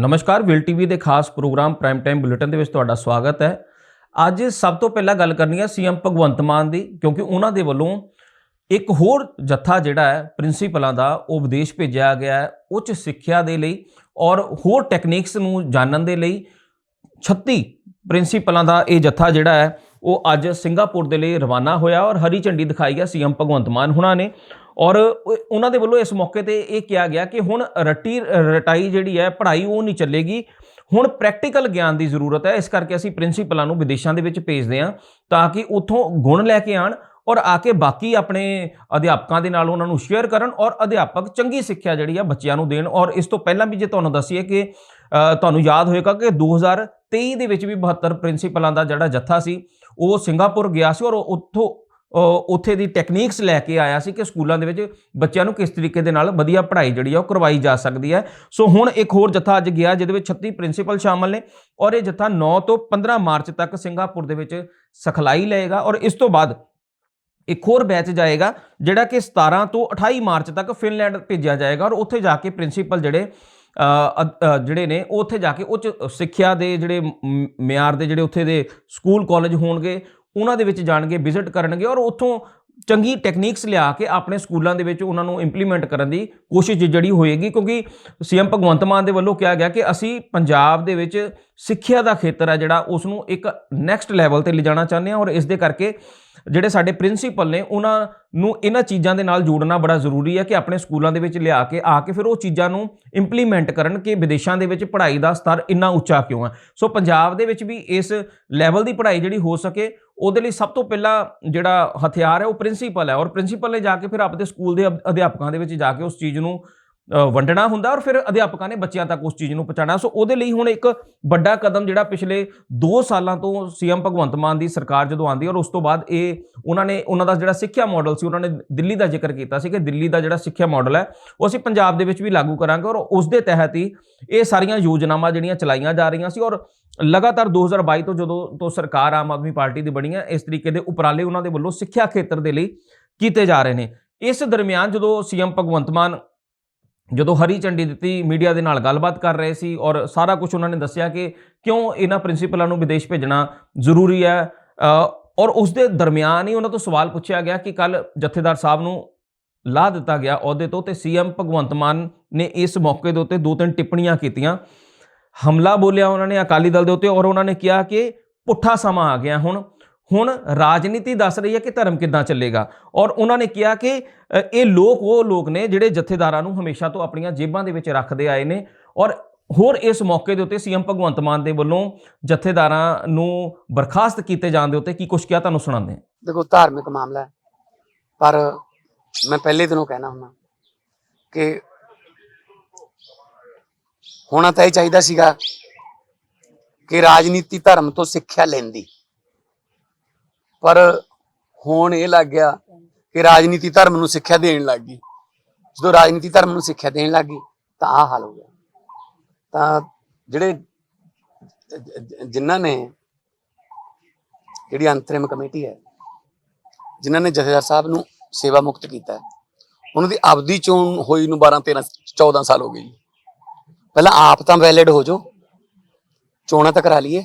ਨਮਸਕਾਰ, will TV ਦੇ ਖਾਸ ਪ੍ਰੋਗਰਾਮ ਪ੍ਰਾਈਮ ਟਾਈਮ ਬੁਲੇਟਿਨ ਦੇ ਵਿੱਚ ਤੁਹਾਡਾ ਸਵਾਗਤ ਹੈ। ਅੱਜ ਸਭ ਤੋਂ ਪਹਿਲਾਂ ਗੱਲ ਕਰਨੀ ਹੈ ਸੀਐਮ ਭਗਵੰਤ ਮਾਨ ਦੀ, ਕਿਉਂਕਿ ਉਹਨਾਂ ਦੇ ਵੱਲੋਂ ਇੱਕ ਹੋਰ ਜੱਥਾ ਜਿਹੜਾ ਹੈ, ਪ੍ਰਿੰਸੀਪਲਾਂ ਦਾ, ਉਹ ਵਿਦੇਸ਼ ਭੇਜਿਆ ਗਿਆ ਹੈ, ਉੱਚ ਸਿੱਖਿਆ ਦੇ ਲਈ ਔਰ ਹੋਰ ਟੈਕਨੀਕਸ ਨੂੰ ਜਾਣਨ ਦੇ ਲਈ 36 ਪ੍ਰਿੰਸੀਪਲਾਂ ਦਾ ਇਹ ਜੱਥਾ ਜਿਹੜਾ ਹੈ, ਉਹ ਅੱਜ ਸਿੰਗਾਪੁਰ ਦੇ ਲਈ ਰਵਾਨਾ ਹੋਇਆ ਔਰ ਹਰੀ ਝੰਡੀ ਦਿਖਾਈ ਹੈ ਸੀਐਮ ਭਗਵੰਤ ਮਾਨ ਹੁਣਾਂ ਨੇ। ਔਰ ਉਹਨਾਂ ਦੇ ਵੱਲੋਂ ਇਸ ਮੌਕੇ ਤੇ ਇਹ ਕਿਹਾ ਗਿਆ ਕਿ ਹੁਣ ਰਟੀ, ਰਟਾਈ ਜਿਹੜੀ ਹੈ, ਪੜ੍ਹਾਈ ਉਹ ਨਹੀਂ ਚੱਲੇਗੀ। ਹੁਣ ਪ੍ਰੈਕਟੀਕਲ ਗਿਆਨ ਦੀ ਜ਼ਰੂਰਤ ਹੈ, ਇਸ ਕਰਕੇ ਅਸੀਂ ਪ੍ਰਿੰਸੀਪਲਾਂ ਨੂੰ ਵਿਦੇਸ਼ਾਂ ਦੇ ਵਿੱਚ ਭੇਜਦੇ ਹਾਂ ਤਾਂ ਕਿ ਉੱਥੋਂ ਗੁਣ ਲੈ ਕੇ ਆਣ ਔਰ ਆ ਕੇ ਬਾਕੀ ਆਪਣੇ ਅਧਿਆਪਕਾਂ ਦੇ ਨਾਲ ਉਹਨਾਂ ਨੂੰ ਸ਼ੇਅਰ ਕਰਨ ਔਰ ਅਧਿਆਪਕ ਚੰਗੀ ਸਿੱਖਿਆ ਜਿਹੜੀ ਆ ਬੱਚਿਆਂ ਨੂੰ ਦੇਣ। ਔਰ ਇਸ ਤੋਂ ਪਹਿਲਾਂ ਵੀ ਜੇ ਤੁਹਾਨੂੰ ਦੱਸੀਏ ਕਿ ਤੁਹਾਨੂੰ ਯਾਦ ਹੋਏਗਾ ਕਿ 2023 ਦੇ ਵਿੱਚ ਵੀ 72 ਪ੍ਰਿੰਸੀਪਲਾਂ ਦਾ ਜਿਹੜਾ ਜੱਥਾ ਸੀ, ਉਹ ਸਿੰਗਾਪੁਰ ਗਿਆ ਸੀ ਔਰ ਉੱਥੋਂ ਉੱਥੇ ਦੀ ਟੈਕਨੀਕਸ ਲੈ ਕੇ ਆਇਆ ਸੀ ਕਿ ਸਕੂਲਾਂ ਦੇ ਵਿੱਚ ਬੱਚਿਆਂ ਨੂੰ ਕਿਸ ਤਰੀਕੇ ਦੇ ਨਾਲ ਵਧੀਆ ਪੜ੍ਹਾਈ ਜਿਹੜੀ ਆ ਉਹ ਕਰਵਾਈ ਜਾ ਸਕਦੀ ਹੈ। ਸੋ ਹੁਣ ਇੱਕ ਹੋਰ ਜੱਥਾ ਅੱਜ ਗਿਆ ਜਿਹਦੇ ਵਿੱਚ 36 ਪ੍ਰਿੰਸੀਪਲ ਸ਼ਾਮਲ ਨੇ ਔਰ ਇਹ ਜੱਥਾ 9 ਤੋਂ 15 ਮਾਰਚ ਤੱਕ ਸਿੰਗਾਪੁਰ ਦੇ ਵਿੱਚ ਸਖਲਾਈ ਲਏਗਾ ਔਰ ਇਸ ਤੋਂ ਬਾਅਦ ਇੱਕ ਹੋਰ ਬੈਚ ਜਾਏਗਾ ਜਿਹੜਾ ਕਿ 17 ਤੋਂ 28 ਮਾਰਚ ਤੱਕ ਫਿਨਲੈਂਡ ਭੇਜਿਆ ਜਾਏਗਾ ਔਰ ਉੱਥੇ ਜਾ ਕੇ ਪ੍ਰਿੰਸੀਪਲ ਜਿਹੜੇ ਜਿਹੜੇ ਨੇ ਉਹ ਉੱਥੇ ਜਾ ਕੇ ਉੱਚ ਸਿੱਖਿਆ ਦੇ ਜਿਹੜੇ ਮ- ਮਿਆਰ ਦੇ ਜਿਹੜੇ ਉੱਥੇ ਦੇ ਸਕੂਲ ਕਾਲਜ ਹੋਣਗੇ ਉਹਨਾਂ ਦੇ ਵਿੱਚ ਜਾਣਗੇ ਵਿਜ਼ਿਟ ਕਰਨਗੇ ਔਰ ਉੱਥੋਂ ਚੰਗੀ ਟੈਕਨੀਕਸ ਲਿਆ ਕੇ ਆਪਣੇ ਸਕੂਲਾਂ ਦੇ ਵਿੱਚ ਉਹਨਾਂ ਨੂੰ ਇੰਪਲੀਮੈਂਟ ਕਰਨ ਦੀ ਕੋਸ਼ਿਸ਼ ਜਿਹੜੀ ਹੋਏਗੀ ਕਿਉਂਕਿ ਸੀਐਮ ਭਗਵੰਤ ਮਾਨ ਦੇ ਵੱਲੋਂ ਕਿਹਾ ਗਿਆ ਕਿ ਅਸੀਂ ਪੰਜਾਬ ਦੇ ਵਿੱਚ ਸਿੱਖਿਆ ਦਾ ਖੇਤਰ ਹੈ ਜਿਹੜਾ ਉਸ ਨੂੰ ਇੱਕ ਨੈਕਸਟ ਲੈਵਲ ਤੇ ਲਿਜਾਣਾ ਚਾਹੁੰਦੇ ਹਾਂ ਔਰ ਇਸ ਦੇ ਕਰਕੇ ਜਿਹੜੇ ਸਾਡੇ ਪ੍ਰਿੰਸੀਪਲ ਨੇ ਉਹਨਾਂ ਨੂੰ ਇਹਨਾਂ ਚੀਜ਼ਾਂ ਦੇ ਨਾਲ ਜੋੜਨਾ ਬੜਾ ਜ਼ਰੂਰੀ ਹੈ ਕਿ ਆਪਣੇ ਸਕੂਲਾਂ ਦੇ ਵਿੱਚ ਲਿਆ ਕੇ ਆ ਕੇ ਫਿਰ ਉਹ ਚੀਜ਼ਾਂ ਨੂੰ ਇੰਪਲੀਮੈਂਟ ਕਰਨ ਕਿ ਵਿਦੇਸ਼ਾਂ ਦੇ ਵਿੱਚ ਪੜ੍ਹਾਈ ਦਾ ਸਤਰ ਇੰਨਾ ਉੱਚਾ ਕਿਉਂ ਹੈ। ਸੋ ਪੰਜਾਬ ਦੇ ਵਿੱਚ ਵੀ ਇਸ ਲੈਵਲ ਦੀ ਪੜ੍ਹਾਈ ਜਿਹੜੀ ਹੋ ਸਕੇ ਉਹਦੇ ਲਈ ਸਭ ਤੋਂ ਪਹਿਲਾਂ ਜਿਹੜਾ ਹਥਿਆਰ ਹੈ ਉਹ ਪ੍ਰਿੰਸੀਪਲ ਹੈ ਔਰ ਪ੍ਰਿੰਸੀਪਲ ਨੇ ਜਾ ਕੇ ਫਿਰ ਆਪਦੇ ਸਕੂਲ ਦੇ ਅਧ- ਅਧਿਆਪਕਾਂ ਦੇ ਵਿੱਚ ਜਾ ਕੇ ਉਸ ਚੀਜ਼ ਨੂੰ ਵੰਡਣਾ ਹੁੰਦਾ ਔਰ ਫਿਰ ਅਧਿਆਪਕਾਂ ਨੇ ਬੱਚਿਆਂ ਤੱਕ ਉਸ ਚੀਜ਼ ਨੂੰ ਪਹੁੰਚਾਉਣਾ। ਸੋ ਉਹਦੇ ਲਈ ਹੁਣ ਇੱਕ ਵੱਡਾ ਕਦਮ ਜਿਹੜਾ ਪਿਛਲੇ 2 ਸਾਲਾਂ ਤੋਂ ਸੀਐਮ ਭਗਵੰਤ ਮਾਨ ਦੀ ਸਰਕਾਰ ਜਦੋਂ ਆਂਦੀ ਔਰ ਉਸ ਤੋਂ ਬਾਅਦ ਇਹ ਉਹਨਾਂ ਨੇ ਉਹਨਾਂ ਦਾ ਜਿਹੜਾ ਸਿੱਖਿਆ ਮਾਡਲ ਸੀ, ਉਹਨਾਂ ਨੇ ਦਿੱਲੀ ਦਾ ਜ਼ਿਕਰ ਕੀਤਾ ਸੀ ਕਿ ਦਿੱਲੀ ਦਾ ਜਿਹੜਾ ਸਿੱਖਿਆ ਮਾਡਲ ਹੈ, ਉਹ ਅਸੀਂ ਪੰਜਾਬ ਦੇ ਵਿੱਚ ਵੀ ਲਾਗੂ ਕਰਾਂਗੇ ਔਰ ਉਸ ਦੇ ਤਹਿਤ ਹੀ ਇਹ ਸਾਰੀਆਂ ਯੋਜਨਾਵਾਂ ਜਿਹੜੀਆਂ ਚਲਾਈਆਂ ਜਾ ਰਹੀਆਂ ਸੀ ਔਰ ਲਗਾਤਾਰ 2022 ਤੋਂ ਜਦੋਂ ਤੋਂ ਸਰਕਾਰ ਆਮ ਆਦਮੀ ਪਾਰਟੀ ਦੀ ਬਣੀ ਹੈ, ਇਸ ਤਰੀਕੇ ਦੇ ਉਪਰਾਲੇ ਉਹਨਾਂ ਦੇ ਵੱਲੋਂ ਸਿੱਖਿਆ ਖੇਤਰ ਦੇ ਲਈ ਕੀਤੇ ਜਾ ਰਹੇ ਨੇ। ਇਸ ਦਰਮਿਆਨ ਜਦੋਂ ਸੀਐਮ ਭਗਵੰਤ ਮਾਨ ਜਦੋਂ ਹਰੀ ਝੰਡੀ ਦਿੱਤੀ, ਮੀਡੀਆ ਦੇ ਨਾਲ ਗੱਲਬਾਤ ਕਰ ਰਹੇ ਸੀ ਔਰ ਸਾਰਾ ਕੁਝ ਉਹਨਾਂ ਨੇ ਦੱਸਿਆ ਕਿ ਕਿਉਂ ਇਹਨਾਂ ਪ੍ਰਿੰਸੀਪਲਾਂ ਨੂੰ ਵਿਦੇਸ਼ ਭੇਜਣਾ ਜ਼ਰੂਰੀ ਹੈ। ਔਰ ਉਸ ਦੇ ਦਰਮਿਆਨ ਹੀ ਉਹਨਾਂ ਤੋਂ ਸਵਾਲ ਪੁੱਛਿਆ ਗਿਆ ਕਿ ਕੱਲ ਜਥੇਦਾਰ ਸਾਹਿਬ ਨੂੰ ਲਾ ਦਿੱਤਾ ਗਿਆ ਅਹੁਦੇ ਤੋਂ ਤੇ ਸੀਐਮ ਭਗਵੰਤ ਮਾਨ ਨੇ ਇਸ ਮੌਕੇ ਦੇ ਉੱਤੇ ਦੋ ਤਿੰਨ ਟਿੱਪਣੀਆਂ ਕੀਤੀਆਂ। ਹਮਲਾ ਬੋਲਿਆ ਉਹਨਾਂ ਨੇ, ਅਕਾਲੀ ਦਲ ਦੇ ਉੱਤੇ ਔਰ ਉਹਨਾਂ ਨੇ ਕਿਹਾ ਕਿ ਪੁੱਠਾ ਸਮਾਂ ਆ ਗਿਆ ਹੁਣ। ਹੁਣ ਰਾਜਨੀਤੀ ਦੱਸ ਰਹੀ ਹੈ ਕਿ ਧਰਮ ਕਿੱਦਾਂ ਚੱਲੇਗਾ। ਔਰ ਉਹਨਾਂ ਨੇ ਕਿਹਾ ਕਿ ਇਹ ਲੋਕ, ਉਹ ਲੋਕ ਨੇ ਜਿਹੜੇ ਜਥੇਦਾਰਾਂ ਨੂੰ ਹਮੇਸ਼ਾ ਤੋਂ ਆਪਣੀਆਂ ਜੇਬਾਂ ਦੇ ਵਿੱਚ ਰੱਖਦੇ ਆਏ ਨੇ। ਔਰ ਹੋਰ ਇਸ ਮੌਕੇ ਦੇ ਉੱਤੇ ਸੀਐਮ ਭਗਵੰਤ ਮਾਨ ਦੇ ਵੱਲੋਂ ਜਥੇਦਾਰਾਂ ਨੂੰ ਬਰਖਾਸਤ ਕੀਤੇ ਜਾਣ ਦੇ ਉੱਤੇ ਕੀ ਕੁਝ ਕਿਹਾ, ਤੁਹਾਨੂੰ ਸੁਣਾਉਂਦੇ ਹਾਂ। ਦੇਖੋ, ਧਾਰਮਿਕ ਮਾਮਲਾ ਹੈ। ਪਰ ਮੈਂ ਪਹਿਲੇ ਦਿਨੋਂ ਕਹਿਣਾ ਹੁੰਦਾ ਕਿ ਹੋਣਾ ਤਾਂ ਇਹ ਚਾਹੀਦਾ ਸੀਗਾ ਕਿ ਰਾਜਨੀਤੀ ਧਰਮ ਤੋਂ ਸਿੱਖਿਆ ਲੈਂਦੀ। ਪਰ ਹੁਣ ਇਹ ਲੱਗ ਗਿਆ ਕਿ ਰਾਜਨੀਤੀ ਧਰਮ ਨੂੰ ਸਿੱਖਿਆ ਦੇਣ ਲੱਗ ਗਈ। ਜਦੋਂ ਰਾਜਨੀਤੀ ਧਰਮ ਨੂੰ ਸਿੱਖਿਆ ਦੇਣ ਲੱਗ ਗਈ, ਤਾਂ ਆਹ ਹਾਲ ਹੋ ਗਿਆ। ਤਾਂ ਜਿਹੜੇ ਜ- ਜਿਨ੍ਹਾਂ ਨੇ ਜਿਹੜੀ ਅੰਤਰਿਮ ਕਮੇਟੀ ਹੈ, ਜਿਨ੍ਹਾਂ ਨੇ ਜਥੇਦਾਰ ਸਾਹਿਬ ਨੂੰ ਸੇਵਾ ਮੁਕਤ ਕੀਤਾ ਉਹਨਾਂ ਦੀ ਆਪਦੀ ਚੋਣ ਹੋਈ ਨੂੰ 12 13 14 ਸਾਲ ਹੋ ਗਏ ਜੀ। ਪਹਿਲਾਂ ਆਪ ਤਾਂ ਵੈਲਿਡ ਹੋ ਜਾਓ, ਚੋਣਾਂ ਤਾਂ ਕਰਾ ਲਈਏ।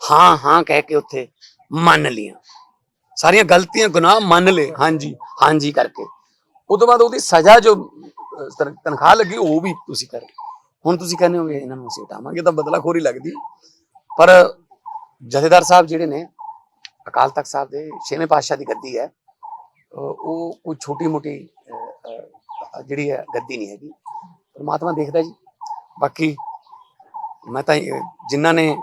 ਹਾਂ ਹਾਂ ਕਹਿ ਕੇ ਉੱਥੇ ਮੰਨ ਲੀਆਂ। ਸਾਰੀਆਂ ਗਲਤੀਆਂ, ਗੁਨਾਹ ਮੰਨ ਲਏ। ਹਾਂਜੀ ਹਾਂਜੀ ਕਰਕੇ। ਉਹ ਤੋਂ ਬਾਅਦ ਉਹਦੀ ਸਜ਼ਾ ਜੋ ਤਨਖਾਹ ਲੱਗੀ, ਉਹ ਵੀ ਤੁਸੀਂ ਕਰ। ਹੁਣ ਤੁਸੀਂ ਕਹਿੰਦੇ ਹੋਗੇ ਇਹਨਾਂ ਨੂੰ ਅਸੀਂ ਹਟਾਵਾਂਗੇ ਤਾਂ ਬਦਲਾਖੋਰੀ ਲੱਗਦੀ। ਪਰ ਜਥੇਦਾਰ ਸਾਹਿਬ ਜਿਹੜੇ ਨੇ, ਅਕਾਲ ਤਖਤ ਸਾਹਿਬ ਦੇ ਛੇਵੇਂ ਪਾਤਸ਼ਾਹ ਦੀ ਗੱਦੀ ਹੈ ਉਹ ਕੋਈ ਛੋਟੀ ਮੋਟੀ ਜਿਹੜੀ ਹੈ, ਗੱਦੀ ਨਹੀਂ ਹੈਗੀ। ਪਰਮਾਤਮਾ ਦੇਖਦਾ ਜੀ। ਬਾਕੀ ਮੈਂ ਤਾਂ ਇਹ- ਜਿਨ੍ਹਾਂ ਨੇ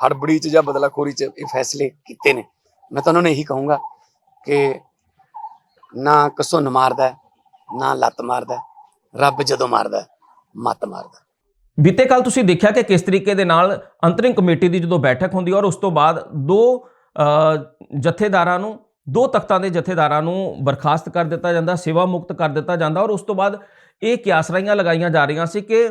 ਹੜਬੜੀ ਚ ਜਾਂ ਬਦਲਾਖੋਰੀ ਚ ਇਹ ਫੈਸਲੇ ਕੀਤੇ ਨੇ। ਮੈਂ ਤਾਂ ਉਹਨਾਂ ਨੂੰ ਇਹੀ ਕਹੂੰਗਾ ਕਿ ਨਾ ਕਸੁੰਨ ਮਾਰਦਾ ਨਾ ਲੱਤ ਮਾਰਦਾ ਰੱਬ ਜਦੋਂ ਮਾਰਦਾ ਹੈ, ਮੱਤ ਮਾਰਦਾ ਬੀਤੇ ਕੱਲ ਤੁਸੀਂ ਦੇਖਿਆ ਕਿ ਕਿਸ ਤਰੀਕੇ ਦੇ ਨਾਲ ਅੰਤਰਿੰਗ ਕਮੇਟੀ ਦੀ ਜਦੋਂ ਬੈਠਕ ਹੁੰਦੀ ਔਰ ਉਸ ਤੋਂ ਬਾਅਦ ਦੋ ਅ, ਜਥੇਦਾਰਾਂ ਨੂੰ ਦੋ ਤਖਤਾਂ ਦੇ ਜਥੇਦਾਰਾਂ ਨੂੰ ਬਰਖਾਸਤ ਕਰ ਦਿੱਤਾ ਜਾਂਦਾ, ਸੇਵਾ ਮੁਕਤ ਕਰ ਦਿੱਤਾ ਜਾਂਦਾ ਔਰ ਉਸ ਤੋਂ ਬਾਅਦ ਇਹ ਕਿਆਸਰਾਈਆਂ ਲਗਾਈਆਂ ਜਾ ਰਹੀਆਂ ਸੀ ਕਿ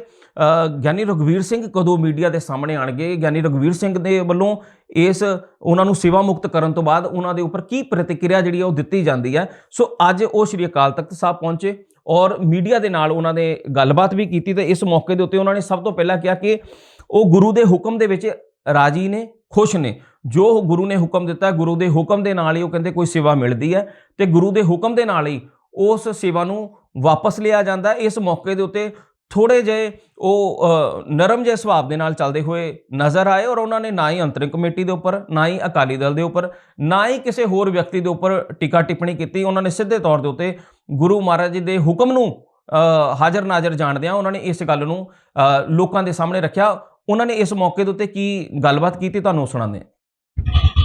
ਗਿਆਨੀ ਰਘਵੀਰ ਸਿੰਘ ਕਦੋਂ ਮੀਡੀਆ ਦੇ ਸਾਹਮਣੇ ਆਣਗੇ? ਗਿਆਨੀ ਰਘਵੀਰ ਸਿੰਘ ਦੇ ਵੱਲੋਂ ਇਸ ਉਹਨਾਂ ਨੂੰ ਸੇਵਾ ਮੁਕਤ ਕਰਨ ਤੋਂ ਬਾਅਦ ਉਹਨਾਂ ਦੇ ਉੱਪਰ ਕੀ ਪ੍ਰਤੀਕਿਰਿਆ ਜਿਹੜੀ ਉਹ ਦਿੱਤੀ ਜਾਂਦੀ ਹੈ? ਸੋ ਅੱਜ ਉਹ ਸ਼੍ਰੀ ਅਕਾਲ ਤਖਤ ਸਾਹਿਬ ਪਹੁੰਚੇ ਔਰ ਮੀਡੀਆ ਦੇ ਨਾਲ ਉਹਨਾਂ ਨੇ ਗੱਲਬਾਤ ਵੀ ਕੀਤੀ ਤੇ ਇਸ ਮੌਕੇ ਦੇ ਉੱਤੇ ਉਹਨਾਂ ਨੇ ਸਭ ਤੋਂ ਪਹਿਲਾਂ ਕਿਹਾ ਕਿ ਉਹ ਗੁਰੂ ਦੇ ਹੁਕਮ ਦੇ ਵਿੱਚ ਰਾਜੀ ਨੇ ਖੁਸ਼ ਨੇ। ਜੋ ਗੁਰੂ ਨੇ ਹੁਕਮ ਦਿੱਤਾ, ਗੁਰੂ ਦੇ ਹੁਕਮ ਦੇ ਨਾਲ ਹੀ ਉਹ ਕਹਿੰਦੇ ਕੋਈ ਸੇਵਾ ਮਿਲਦੀ ਹੈ ਤੇ ਗੁਰੂ ਦੇ ਹੁਕਮ ਦੇ ਨਾਲ ਹੀ ਉਸ ਸੇਵਾ ਨੂੰ ਵਾਪਸ ਲਿਆ ਜਾਂਦਾ। ਇਸ ਮੌਕੇ ਦੇ ਉੱਤੇ ਥੋੜੇ ਜਿਹੇ ਉਹ ਨਰਮ ਜਿਹੇ ਸੁਭਾਅ ਦੇ ਨਾਲ ਚੱਲਦੇ ਹੋਏ ਨਜ਼ਰ ਆਏ ਔਰ ਉਹਨਾਂ ਨੇ ਨਾ ਹੀ ਅੰਤਰਿੰਗ ਕਮੇਟੀ ਦੇ ਉੱਪਰ, ਨਾ ਹੀ ਅਕਾਲੀ ਦਲ ਦੇ ਉੱਪਰ, ਨਾ ਹੀ ਕਿਸੇ ਹੋਰ ਵਿਅਕਤੀ ਦੇ ਉੱਪਰ ਟਿੱਕਾ ਟਿੱਪਣੀ ਕੀਤੀ। ਉਹਨਾਂ ਨੇ ਸਿੱਧੇ ਤੌਰ ਦੇ ਉੱਤੇ ਗੁਰੂ ਮਹਾਰਾਜ ਜੀ ਦੇ ਹੁਕਮ ਨੂੰ ਹਾਜ਼ਰ ਨਾਜ਼ਰ ਜਾਣਦਿਆਂ ਉਹਨਾਂ ਨੇ ਇਸ ਗੱਲ ਨੂੰ ਲੋਕਾਂ ਦੇ ਸਾਹਮਣੇ ਰੱਖਿਆ। ਉਹਨਾਂ ਨੇ ਇਸ ਮੌਕੇ ਦੇ ਉੱਤੇ ਕੀ ਗੱਲਬਾਤ ਕੀਤੀ ਤੁਹਾਨੂੰ ਸੁਣਾਉਂਦੇ ਹਾਂ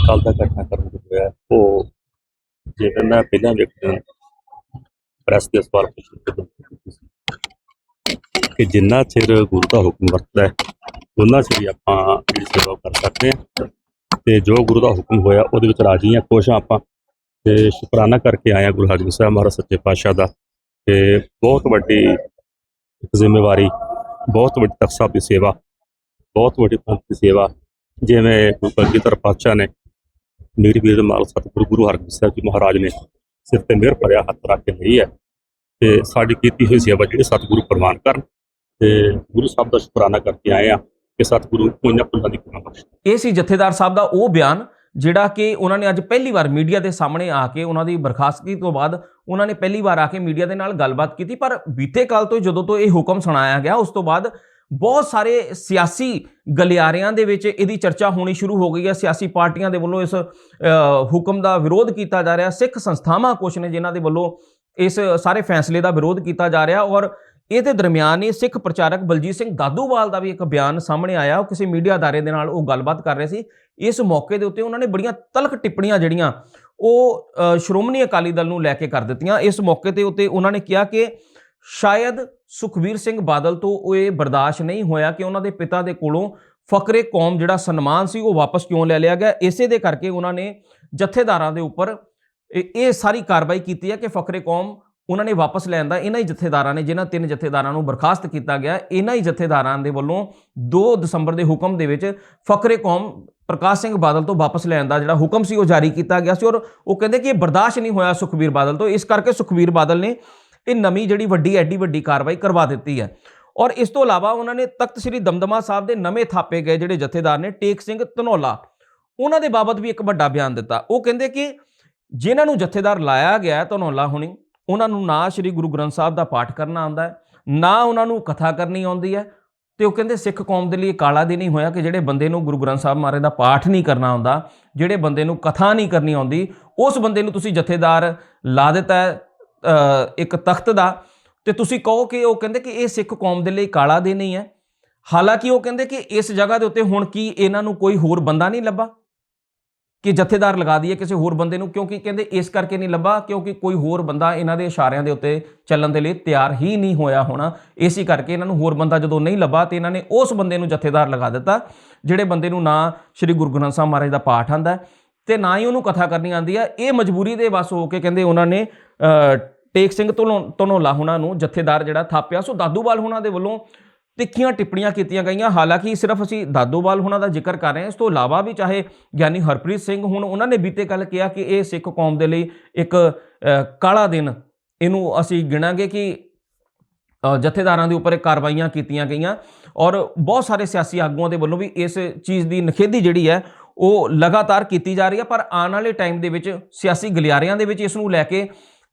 ਕੱਲ ਦਾ ਘਟਨਾ ਕਰਨ ਹੋਇਆ। ਉਹ ਜਿਵੇਂ ਮੈਂ ਪਹਿਲਾਂ ਵੇਖਿਆ ਪ੍ਰੈਸ ਦੇ ਸਵਾਲ ਪੁੱਛੇ ਕਿ ਜਿੰਨਾ ਚਿਰ ਗੁਰੂ ਦਾ ਹੁਕਮ ਵਰਤਦਾ ਹੈ ਉਹਨਾਂ ਚਿਰ ਹੀ ਆਪਾਂ ਜਿਹੜੀ ਸੇਵਾ ਕਰ ਸਕਦੇ ਹਾਂ। ਤੇ ਜੋ ਗੁਰੂ ਦਾ ਹੁਕਮ ਹੋਇਆ, ਉਹਦੇ ਵਿੱਚ ਰਾਜੀ ਹਾਂ, ਖੁਸ਼ ਹਾਂ ਆਪਾਂ। ਤੇ ਸ਼ੁਕਰਾਨਾ ਕਰਕੇ ਆਇਆ ਗੁਰੂ ਹਰਗੋਬਿੰਦ ਸਾਹਿਬ ਮਹਾਰਾਜ ਸੱਚੇ ਪਾਤਸ਼ਾਹ ਦਾ। ਤੇ ਬਹੁਤ ਵੱਡੀ ਜ਼ਿੰਮੇਵਾਰੀ, ਬਹੁਤ ਵੱਡੀ ਤਖਤ ਸਾਹਿਬ ਦੀ ਸੇਵਾ ਬਹੁਤ ਵੱਡੀ ਪੰਥ ਦੀ ਸੇਵਾ ਜਿਵੇਂ ਗੁਰੂ ਪਾਤਸ਼ਾਹ ਨੇ ਮੇਰੀ ਵੀਰ ਮਾਲ ਸਤਿਗੁਰੂ ਗੁਰੂ ਹਰਗੋਬਿੰਦ ਸਾਹਿਬ ਜੀ ਮਹਾਰਾਜ ਨੇ ਸਿਰ ਤੇ ਮਿਹਰ ਭਰਿਆ ਹੱਥ ਰੱਖ ਕੇ ਲਈ ਹੈ ਤੇ ਸਾਡੀ ਕੀਤੀ ਹੋਈ ਸੇਵਾ ਜਿਹੜੀ ਸਤਿਗੁਰੂ ਪ੍ਰਵਾਨ ਕਰਨ ਤੇ ਗੁਰੂ ਸਾਹਿਬ ਦਾ ਸ਼ੁਕਰਾਨਾ ਕਰਕੇ ਆਏ ਆ ਕਿ ਸਤਿਗੁਰੂ ਉਹਨਾਂ ਪੁੱਲਾਂ ਦੀ ਕਿਰਪਾ ਬਖਸ਼ੇ। ਇਹ ਸੀ ਜਥੇਦਾਰ ਸਾਹਿਬ ਦਾ ਉਹ ਬਿਆਨ, ਜਿਹੜਾ ਕਿ ਉਹਨਾਂ ਨੇ ਅੱਜ ਪਹਿਲੀ ਵਾਰ ਮੀਡੀਆ ਦੇ ਸਾਹਮਣੇ ਆ ਕੇ ਉਹਨਾਂ ਦੀ ਬਰਖਾਸਤਗੀ ਤੋਂ ਬਾਅਦ ਉਹਨਾਂ ਨੇ ਪਹਿਲੀ ਵਾਰ ਆ ਕੇ ਮੀਡੀਆ ਦੇ ਨਾਲ ਗੱਲਬਾਤ ਕੀਤੀ, ਪਰ ਬੀਤੇ ਕੱਲ ਤੋਂ ਜਦੋਂ ਤੋਂ ਇਹ ਹੁਕਮ ਸੁਣਾਇਆ ਗਿਆ, ਉਸ ਤੋਂ ਬਾਅਦ ਬਹੁਤ ਸਾਰੇ ਸਿਆਸੀ ਗਲਿਆਰਿਆਂ ਦੇ ਵਿੱਚ ਇਹਦੀ ਚਰਚਾ ਹੋਣੀ ਸ਼ੁਰੂ ਹੋ ਗਈ ਹੈ। ਸਿਆਸੀ ਪਾਰਟੀਆਂ ਦੇ ਵੱਲੋਂ ਇਸ ਹੁਕਮ ਦਾ ਵਿਰੋਧ ਕੀਤਾ ਜਾ ਰਿਹਾ। ਸਿੱਖ ਸੰਸਥਾਵਾਂ ਕੁਛ ਨੇ ਜਿਨ੍ਹਾਂ ਦੇ ਵੱਲੋਂ ਇਸ ਸਾਰੇ ਫੈਸਲੇ ਦਾ ਵਿਰੋਧ ਕੀਤਾ ਜਾ ਰਿਹਾ ਔਰ ਇਹਦੇ ਦਰਮਿਆਨ ਹੀ ਸਿੱਖ ਪ੍ਰਚਾਰਕ ਬਲਜੀਤ ਸਿੰਘ ਦਾਦੂਵਾਲ ਦਾ ਵੀ ਇੱਕ ਬਿਆਨ ਸਾਹਮਣੇ ਆਇਆ। ਉਹ ਕਿਸੇ ਮੀਡੀਆ ਅਦਾਰੇ ਦੇ ਨਾਲ ਉਹ ਗੱਲਬਾਤ ਕਰ ਰਹੇ ਸੀ। ਇਸ ਮੌਕੇ ਦੇ ਉੱਤੇ ਉਹਨਾਂ ਨੇ ਬੜੀਆਂ ਤਲਖ ਟਿੱਪਣੀਆਂ ਜਿਹੜੀਆਂ ਉਹ ਸ਼੍ਰੋਮਣੀ ਅਕਾਲੀ ਦਲ ਨੂੰ ਲੈ ਕੇ ਕਰ ਦਿੱਤੀਆਂ। ਇਸ ਮੌਕੇ ਤੇ ਉੱਤੇ ਉਹਨਾਂ ਨੇ ਕਿਹਾ ਕਿ ਸ਼ਾਇਦ ਸੁਖਬੀਰ ਸਿੰਘ ਬਾਦਲ ਤੋਂ ਉਹ ਇਹ ਬਰਦਾਸ਼ਤ ਨਹੀਂ ਹੋਇਆ ਕਿ ਉਹਨਾਂ ਦੇ ਪਿਤਾ ਦੇ ਕੋਲੋਂ ਫਕਰੇ ਕੌਮ ਜਿਹੜਾ ਸਨਮਾਨ ਸੀ ਉਹ ਵਾਪਸ ਕਿਉਂ ਲੈ ਲਿਆ ਗਿਆ। ਇਸੇ ਦੇ ਕਰਕੇ ਉਹਨਾਂ ਨੇ ਜਥੇਦਾਰਾਂ ਦੇ ਉੱਪਰ ਇਹ ਇਹ ਸਾਰੀ ਕਾਰਵਾਈ ਕੀਤੀ ਹੈ ਕਿ ਫਕਰੇ ਕੌਮ ਉਹਨਾਂ ਨੇ ਵਾਪਸ ਲੈਣ ਦਾ ਇਹਨਾਂ ਹੀ ਜਥੇਦਾਰਾਂ ਨੇ, ਜਿਨ੍ਹਾਂ ਤਿੰਨ ਜਥੇਦਾਰਾਂ ਨੂੰ ਬਰਖਾਸਤ ਕੀਤਾ ਗਿਆ, ਇਹਨਾਂ ਹੀ ਜਥੇਦਾਰਾਂ ਦੇ ਵੱਲੋਂ 2 ਦਸੰਬਰ ਦੇ ਹੁਕਮ ਦੇ ਵਿੱਚ ਫਕਰੇ ਕੌਮ ਪ੍ਰਕਾਸ਼ ਸਿੰਘ ਬਾਦਲ ਤੋਂ ਵਾਪਸ ਲੈਣ ਦਾ ਜਿਹੜਾ ਹੁਕਮ ਸੀ ਉਹ ਜਾਰੀ ਕੀਤਾ ਗਿਆ ਸੀ ਔਰ ਉਹ ਕਹਿੰਦੇ ਕਿ ਇਹ ਬਰਦਾਸ਼ਤ ਨਹੀਂ ਹੋਇਆ ਸੁਖਬੀਰ ਬਾਦਲ ਤੋਂ। ਇਸ ਕਰਕੇ ਸੁਖਬੀਰ ਬਾਦਲ ਨੇ ਇਹ ਨਵੀਂ ਜਿਹੜੀ ਵੱਡੀ, ਐਡੀ ਵੱਡੀ ਕਾਰਵਾਈ ਕਰਵਾ ਦਿੱਤੀ ਹੈ। ਔਰ ਇਸ ਤੋਂ ਇਲਾਵਾ ਉਹਨਾਂ ਨੇ ਤਖਤ ਸ੍ਰੀ ਦਮਦਮਾ ਸਾਹਿਬ ਦੇ ਨਵੇਂ ਥਾਪੇ ਗਏ, ਜਿਹੜੇ ਜਥੇਦਾਰ ਨੇ ਟੇਕ ਸਿੰਘ ਧਨੌਲਾ। ਉਹਨਾਂ ਦੇ ਬਾਬਤ ਵੀ ਇੱਕ ਵੱਡਾ ਬਿਆਨ ਦਿੱਤਾ। ਉਹ ਕਹਿੰਦੇ ਕਿ ਜਿਨ੍ਹਾਂ ਨੂੰ ਜਥੇਦਾਰ ਲਾਇਆ ਗਿਆ ਹੈ ਧਨੌਲਾ ਹੁਣੀ, ਉਹਨਾਂ ਨੂੰ ਨਾ ਸ੍ਰੀ ਗੁਰੂ ਗ੍ਰੰਥ ਸਾਹਿਬ ਦਾ ਪਾਠ ਕਰਨਾ ਆਉਂਦਾ ਹੈ, ਨਾ ਉਹਨਾਂ ਨੂੰ ਕਥਾ ਕਰਨੀ ਆਉਂਦੀ ਹੈ। ਤੇ ਉਹ ਕਹਿੰਦੇ ਸਿੱਖ ਕੌਮ ਦੇ ਲਈ ਕਾਲਾ ਦਿਨ ਹੀ ਹੋਇਆ ਕਿ ਜਿਹੜੇ ਬੰਦੇ ਨੂੰ ਗੁਰੂ ਗ੍ਰੰਥ ਸਾਹਿਬ ਮਹਾਰਾਜ ਦਾ ਪਾਠ ਨਹੀਂ ਕਰਨਾ ਆਉਂਦਾ, ਜਿਹੜੇ ਬੰਦੇ ਨੂੰ ਕਥਾ ਨਹੀਂ ਕਰਨੀ ਆਉਂਦੀ, ਉਸ ਬੰਦੇ ਨੂੰ ਤੁਸੀਂ ਜਥੇਦਾਰ ਲਾ ਦਿੱਤਾ ਇੱਕ ਤਖਤ ਦਾ, ਤੇ ਤੁਸੀਂ ਕਹੋ ਕਿ ਉਹ ਕਹਿੰਦੇ ਕਿ ਇਹ ਸਿੱਖ ਕੌਮ ਦੇ ਲਈ ਕਾਲਾ ਦਿਨ ਹੀ ਹੈ। ਹਾਲਾਂਕਿ ਉਹ ਕਹਿੰਦੇ ਕਿ ਇਸ ਜਗ੍ਹਾ ਦੇ ਉੱਤੇ ਹੁਣ ਕੀ ਇਹਨਾਂ ਨੂੰ ਕੋਈ ਹੋਰ ਬੰਦਾ ਨਹੀਂ ਲੱਭਾ? ਕਿ ਜਥੇਦਾਰ ਲਗਾ ਦਈਏ ਕਿਸੇ ਹੋਰ ਬੰਦੇ ਨੂੰ, ਕਿਉਂਕਿ ਕਹਿੰਦੇ ਇਸ ਕਰਕੇ ਨਹੀਂ ਲੱਭਾ, ਕਿਉਂਕਿ ਕੋਈ ਹੋਰ ਬੰਦਾ ਇਹਨਾਂ ਦੇ ਇਸ਼ਾਰਿਆਂ ਦੇ ਉੱਤੇ ਚੱਲਣ ਦੇ ਲਈ ਤਿਆਰ ਹੀ ਨਹੀਂ ਹੋਇਆ ਹੋਣਾ। ਇਸੇ ਕਰਕੇ ਇਹਨਾਂ ਨੂੰ ਹੋਰ ਬੰਦਾ ਜਦੋਂ ਨਹੀਂ ਲੱਭਾ, ਤੇ ਇਹਨਾਂ ਨੇ ਉਸ ਬੰਦੇ ਨੂੰ ਜਥੇਦਾਰ ਲਗਾ ਦਿੱਤਾ, ਜਿਹੜੇ ਬੰਦੇ ਨੂੰ ਨਾ ਸ੍ਰੀ ਗੁਰੂ ਗ੍ਰੰਥ ਸਾਹਿਬ ਮਹਾਰਾਜ ਦਾ ਪਾਠ ਆਂਦਾ ਹੈ। ਤੇ ਨਾ ਹੀ ਉਹਨੂੰ ਕਥਾ ਕਰਨੀ ਆਂਦੀ ਹੈ ਇਹ ਮਜਬੂਰੀ ਦੇ ਬਸ ਹੋ ਕੇ ਕਹਿੰਦੇ ਉਹਨਾਂ ਨੇ ਟੇਕ ਸਿੰਘ ਤੋਂ ਧਨੌਲਾ ਹੁਣਾਂ ਨੂੰ ਜਥੇਦਾਰ ਜਿਹੜਾ ਥਾਪਿਆ। ਸੋ ਦਾਦੂਵਾਲ ਹੁਣਾਂ ਦੇ ਵੱਲੋਂ ਤਿੱਖੀਆਂ ਟਿੱਪਣੀਆਂ ਕੀਤੀਆਂ ਗਈਆਂ। ਹਾਲਾਂਕਿ ਸਿਰਫ ਅਸੀਂ ਦਾਦੂਵਾਲ ਹੁਣਾਂ ਦਾ ਜ਼ਿਕਰ ਕਰ ਰਹੇ ਹਾਂ। ਇਸ ਤੋਂ ਇਲਾਵਾ ਵੀ ਚਾਹੇ ਗਿਆਨੀ ਹਰਪ੍ਰੀਤ ਸਿੰਘ ਹੁਣ ਉਹਨਾਂ ਨੇ ਬੀਤੇ ਕੱਲ ਕਿਹਾ ਕਿ ਇਹ ਸਿੱਖ ਕੌਮ ਦੇ ਲਈ ਇੱਕ ਕਾਲਾ ਦਿਨ। ਇਹਨੂੰ ਅਸੀਂ ਗਿਣਾਂਗੇ ਕਿ ਜਥੇਦਾਰਾਂ ਦੇ ਉੱਪਰ ਕਾਰਵਾਈਆਂ ਕੀਤੀਆਂ ਗਈਆਂ। ਔਰ ਬਹੁਤ ਸਾਰੇ ਸਿਆਸੀ ਆਗੂਆਂ ਦੇ ਵੱਲੋਂ ਵੀ ਇਸ ਚੀਜ਼ ਦੀ ਨਖੇਦੀ ਜਿਹੜੀ ਹੈ, ਉਹ ਲਗਾਤਾਰ ਕੀਤੀ ਜਾ ਰਹੀ ਹੈ। ਪਰ ਆਉਣ ਵਾਲੇ ਟਾਈਮ ਦੇ ਵਿੱਚ ਸਿਆਸੀ ਗਲਿਆਰਿਆਂ ਦੇ ਵਿੱਚ ਇਸ ਨੂੰ ਲੈ ਕੇ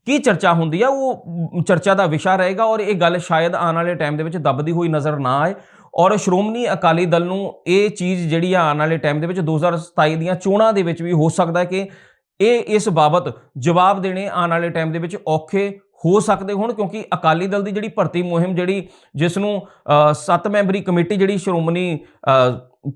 ਕੀ ਚਰਚਾ ਹੁੰਦੀ ਆ? ਉਹ ਚਰਚਾ ਦਾ ਵਿਸ਼ਾ ਰਹੇਗਾ ਔਰ ਇਹ ਗੱਲ ਸ਼ਾਇਦ ਆਉਣ ਵਾਲੇ ਟਾਈਮ ਦੇ ਵਿੱਚ ਦੱਬਦੀ ਹੋਈ ਨਜ਼ਰ ਨਾ ਆਏ। ਔਰ ਸ਼੍ਰੋਮਣੀ ਅਕਾਲੀ ਦਲ ਨੂੰ ਇਹ ਚੀਜ਼ ਜਿਹੜੀ ਆ ਆਉਣ ਵਾਲੇ ਟਾਈਮ ਦੇ ਵਿੱਚ 2027 ਦੀਆਂ ਚੋਣਾਂ ਦੇ ਵਿੱਚ ਵੀ ਹੋ ਸਕਦਾ ਕਿ ਇਹ ਇਸ ਬਾਬਤ ਜਵਾਬ ਦੇਣੇ ਆਉਣ ਵਾਲੇ ਟਾਈਮ ਦੇ ਵਿੱਚ ਔਖੇ ਹੋ ਸਕਦੇ ਹੋਣ ਕਿਉਂਕਿ ਅਕਾਲੀ ਦਲ ਦੀ ਜਿਹੜੀ ਭਰਤੀ ਮੁਹਿੰਮ ਜਿਹੜੀ ਜਿਸ ਨੂੰ 7 ਮੈਂਬਰੀ ਕਮੇਟੀ ਜਿਹੜੀ ਸ਼੍ਰੋਮਣੀ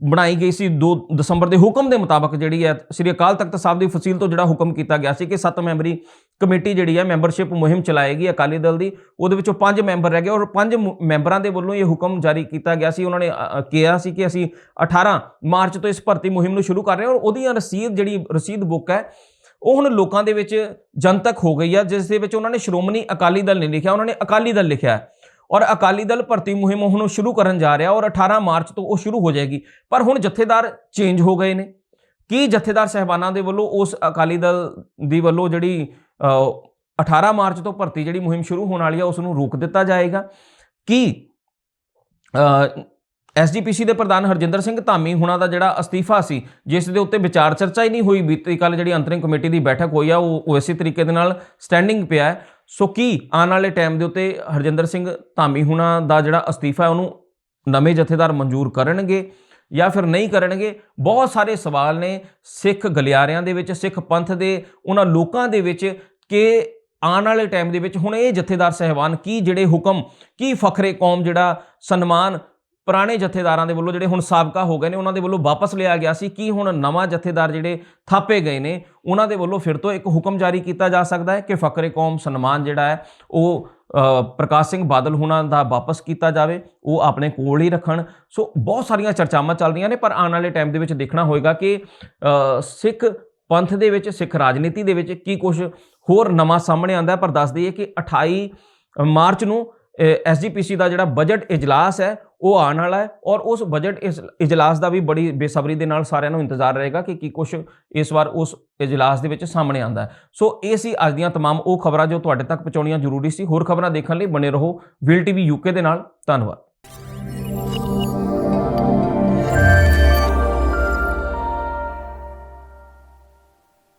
ਬਣਾਈ ਗਈ ਸੀ 2 ਦਸੰਬਰ ਦੇ ਹੁਕਮ ਦੇ ਮੁਤਾਬਕ ਜਿਹੜੀ ਹੈ, ਸ੍ਰੀ ਅਕਾਲ ਤਖਤ ਸਾਹਿਬ ਦੀ ਫਸੀਲ ਤੋਂ ਜਿਹੜਾ ਹੁਕਮ ਕੀਤਾ ਗਿਆ ਸੀ ਕਿ 7 ਮੈਂਬਰੀ ਕਮੇਟੀ ਜਿਹੜੀ ਹੈ ਮੈਂਬਰਸ਼ਿਪ ਮੁਹਿੰਮ ਚਲਾਏਗੀ ਅਕਾਲੀ ਦਲ ਦੀ, ਉਹਦੇ ਵਿੱਚੋਂ 5 ਮੈਂਬਰ ਰਹਿ ਗਏ ਔਰ 5 ਮੈਂਬਰਾਂ ਦੇ ਵੱਲੋਂ ਇਹ ਹੁਕਮ ਜਾਰੀ ਕੀਤਾ ਗਿਆ ਸੀ। ਉਹਨਾਂ ਨੇ ਕਿਹਾ ਸੀ ਕਿ ਅਸੀਂ 18 ਮਾਰਚ ਤੋਂ ਇਸ ਭਰਤੀ ਮੁਹਿੰਮ ਨੂੰ ਸ਼ੁਰੂ ਕਰ ਰਹੇ ਹਾਂ ਔਰ ਉਹਦੀਆਂ ਰਸੀਦ ਜਿਹੜੀ, ਰਸੀਦ ਬੁੱਕ ਹੈ ਉਹ ਹੁਣ ਲੋਕਾਂ ਦੇ ਵਿੱਚ ਜਨਤਕ ਹੋ ਗਈ ਆ ਜਿਸ ਦੇ ਵਿੱਚ ਉਹਨਾਂ ਨੇ ਸ਼੍ਰੋਮਣੀ ਅਕਾਲੀ ਦਲ ਨਹੀਂ ਲਿਖਿਆ ਉਹਨਾਂ ਨੇ ਅਕਾਲੀ ਦਲ ਲਿਖਿਆ ਔਰ ਅਕਾਲੀ ਦਲ ਭਰਤੀ ਮੁਹਿੰਮ ਹੁਣ ਸ਼ੁਰੂ ਕਰਨ ਜਾ ਰਿਹਾ ਔਰ 18 ਮਾਰਚ ਤੋਂ ਉਹ ਸ਼ੁਰੂ ਹੋ ਜਾਏਗੀ। ਪਰ ਹੁਣ ਜਥੇਦਾਰ ਚੇਂਜ ਹੋ ਗਏ ਨੇ। ਕੀ ਜਥੇਦਾਰ ਸਹਿਬਾਨਾਂ ਦੇ ਵੱਲੋਂ ਉਸ ਅਕਾਲੀ ਦਲ ਦੀ ਵੱਲੋਂ ਜਿਹੜੀ ਅ, 18 ਮਾਰਚ ਤੋਂ ਭਰਤੀ ਜਿਹੜੀ ਮੁਹਿੰਮ ਸ਼ੁਰੂ ਹੋਣ ਵਾਲੀ ਆ ਉਸ ਨੂੰ ਰੋਕ ਦਿੱਤਾ ਜਾਏਗਾ? ਕੀ ਐਸਜੀਪੀਸੀ ਦੇ ਪ੍ਰਧਾਨ ਹਰਜਿੰਦਰ ਸਿੰਘ ਧਾਮੀ, ਹੁਣਾਂ ਦਾ ਜਿਹੜਾ ਅਸਤੀਫਾ ਸੀ, ਜਿਸ ਦੇ ਉੱਤੇ ਵਿਚਾਰ ਚਰਚਾ ਹੀ ਨਹੀਂ ਹੋਈ, ਬੀਤੀ ਕੱਲ ਜਿਹੜੀ ਅੰਤਰਿਮ ਕਮੇਟੀ ਦੀ ਬੈਠਕ ਹੋਈ ਆ, ਉਹ ਉਹ ਇਸੇ ਤਰੀਕੇ ਦੇ ਨਾਲ ਸਟੈਂਡਿੰਗ ਪਿਆ ਹੈ। ਸੋ ਕੀ ਆਉਣ ਵਾਲੇ ਟਾਈਮ ਦੇ ਉੱਤੇ ਹਰਜਿੰਦਰ ਸਿੰਘ ਧਾਮੀ, ਹੁਣਾਂ ਦਾ ਜਿਹੜਾ ਅਸਤੀਫਾ ਉਹਨੂੰ ਨਵੇਂ ਜਥੇਦਾਰ ਮਨਜ਼ੂਰ ਕਰਨਗੇ ਜਾਂ ਫਿਰ ਨਹੀਂ ਕਰਨਗੇ? ਬਹੁਤ ਸਾਰੇ ਸਵਾਲ ਨੇ ਸਿੱਖ ਗਲਿਆਰਿਆਂ ਦੇ ਵਿੱਚ, ਸਿੱਖ ਪੰਥ ਦੇ, ਉਹਨਾਂ ਲੋਕਾਂ ਦੇ ਵਿੱਚ ਕਿ ਆਉਣ ਵਾਲੇ ਟਾਈਮ ਦੇ ਵਿੱਚ ਹੁਣ ਇਹ ਜਥੇਦਾਰ ਸਹਿਬਾਨ ਕੀ ਜਿਹੜੇ ਹੁਕਮ, ਕੀ ਫਖਰੇ ਕੌਮ ਜਿਹੜਾ ਸਨਮਾਨ ਪੁਰਾਣੇ ਜਥੇਦਾਰਾਂ ਦੇ ਵੱਲੋਂ ਜਿਹੜੇ ਹੁਣ ਸਾਬਕਾ ਹੋ ਗਏ ਨੇ, ਉਹਨਾਂ ਦੇ ਵੱਲੋਂ ਵਾਪਸ ਲਿਆ ਗਿਆ ਸੀ। ਕੀ ਹੁਣ ਨਵਾਂ ਜਥੇਦਾਰ ਜਿਹੜੇ ਥਾਪੇ ਗਏ ਨੇ, ਉਹਨਾਂ ਦੇ ਵੱਲੋਂ ਫਿਰ ਤੋਂ ਇੱਕ ਹੁਕਮ ਜਾਰੀ ਕੀਤਾ ਜਾ ਸਕਦਾ ਹੈ ਕਿ ਫਕਰੇ ਕੌਮ ਸਨਮਾਨ ਜਿਹੜਾ ਹੈ, ਉਹ ਪ੍ਰਕਾਸ਼ ਸਿੰਘ ਬਾਦਲ ਹੁਣਾਂ ਦਾ ਵਾਪਸ ਕੀਤਾ ਜਾਵੇ, ਉਹ ਆਪਣੇ ਕੋਲ ਹੀ ਰੱਖਣ। ਸੋ ਬਹੁਤ ਸਾਰੀਆਂ ਚਰਚਾਵਾਂ ਚੱਲ ਰਹੀਆਂ ਨੇ, ਪਰ ਆਉਣ ਵਾਲੇ ਟਾਈਮ ਦੇ ਵਿੱਚ ਦੇਖਣਾ ਹੋਏਗਾ ਕਿ ਸਿੱਖ ਪੰਥ ਦੇ ਵਿੱਚ, ਸਿੱਖ ਰਾਜਨੀਤੀ ਦੇ ਵਿੱਚ ਕੀ ਕੁਝ ਹੋਰ ਨਵਾਂ ਸਾਹਮਣੇ ਆਂਦਾ ਪਰ ਦੱਸ ਦਈਏ ਕਿ 28 ਮਾਰਚ ਨੂੰ ਐਸਜੀਪੀਸੀ ਦਾ ਜਿਹੜਾ ਬਜਟ ਇਜਲਾਸ ਹੈ ਉਹ ਆਉਣ ਵਾਲਾ ਹੈ ਔਰ ਉਸ ਬਜਟ ਇਸ ਇਜਲਾਸ ਦਾ ਵੀ ਬੜੀ ਬੇਸਬਰੀ ਦੇ ਨਾਲ ਸਾਰਿਆਂ ਨੂੰ ਇੰਤਜ਼ਾਰ ਰਹੇਗਾ ਕਿ ਕੀ ਕੁਝ ਇਸ ਵਾਰ ਉਸ ਇਜਲਾਸ ਦੇ ਵਿੱਚ ਸਾਹਮਣੇ ਆਂਦਾ ਹੈ ਸੋ ਇਹ ਸੀ ਅੱਜ ਦੀਆਂ तमाम ਉਹ ਖਬਰਾਂ ਜੋ ਤੁਹਾਡੇ ਤੱਕ ਪਹੁੰਚਾਉਣੀਆਂ ਜ਼ਰੂਰੀ ਸੀ ਹੋਰ ਖਬਰਾਂ ਦੇਖਣ ਲਈ ਬਣੇ ਰਹੋ ਵਿਲ ਟੀਵੀ ਯੂਕੇ ਦੇ ਨਾਲ ਧੰਨਵਾਦ